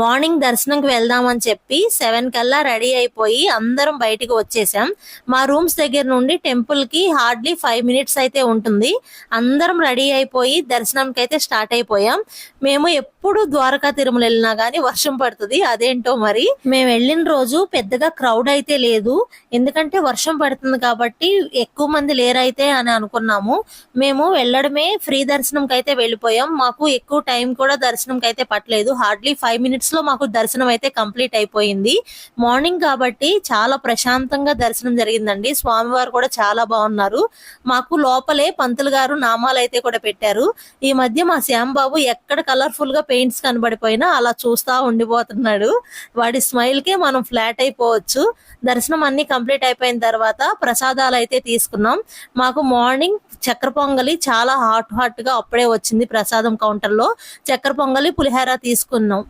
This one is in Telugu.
మార్నింగ్ దర్శనంకి వెళ్దామని చెప్పి సెవెన్ కల్లా రెడీ అయిపోయి అందరం బయటికి వచ్చేసాం. మా రూమ్స్ దగ్గర నుండి టెంపుల్కి హార్డ్లీ ఫైవ్ మినిట్స్ అయితే ఉంటుంది. అందరం రెడీ అయిపోయి దర్శనంకి అయితే స్టార్ట్ అయిపోయాం. మేము ఎప్పుడు ద్వారకా తిరుమల వెళ్ళినా గానీ వర్షం పడుతుంది. అదేంటో మరి? మేము వెళ్ళిన రోజు పెద్దగా క్రౌడ్ అయితే లేదు. ఎందుకంటే వర్షం పడుతుంది కాబట్టి ఎక్కువ మంది లేరైతే అని అనుకున్నాము. మేము వెళ్ళడమే ఫ్రీ దర్శనంకి అయితే వెళ్ళిపోయాం. మాకు ఎక్కువ టైం కూడా దర్శనంకి అయితే పట్టలేదు. హార్డ్లీ ఫైవ్ మినిట్స్లో మాకు దర్శనం అయితే కంప్లీట్ అయిపోయింది. మార్నింగ్ కాబట్టి చాలా ప్రశాంతంగా దర్శనం జరిగిందండి. స్వామివారు కూడా చాలా బాగున్నారు. మాకు లోపలే పంతులు గారు నామాలు అయితే కూడా పెట్టారు. ఈ మధ్య మా శ్యాంబాబు ఎక్కడ కలర్ఫుల్గా పెయింట్స్ కనబడిపోయినా అలా చూస్తా ఉండిపోతున్నాడు. వాడి స్మైల్ కే మనం ఫ్లాట్ అయిపోవచ్చు. దర్శనం అన్ని కంప్లీట్ అయిపోయిన తర్వాత ప్రసాదాలు అయితే తీసుకున్నాం. మాకు మార్నింగ్ చక్కెర పొంగలి చాలా హాట్ హాట్గా అప్పుడే వచ్చింది ప్రసాదం కౌంటర్లో. చక్కెర పొంగలి పులిహోర తీసుకున్నాం.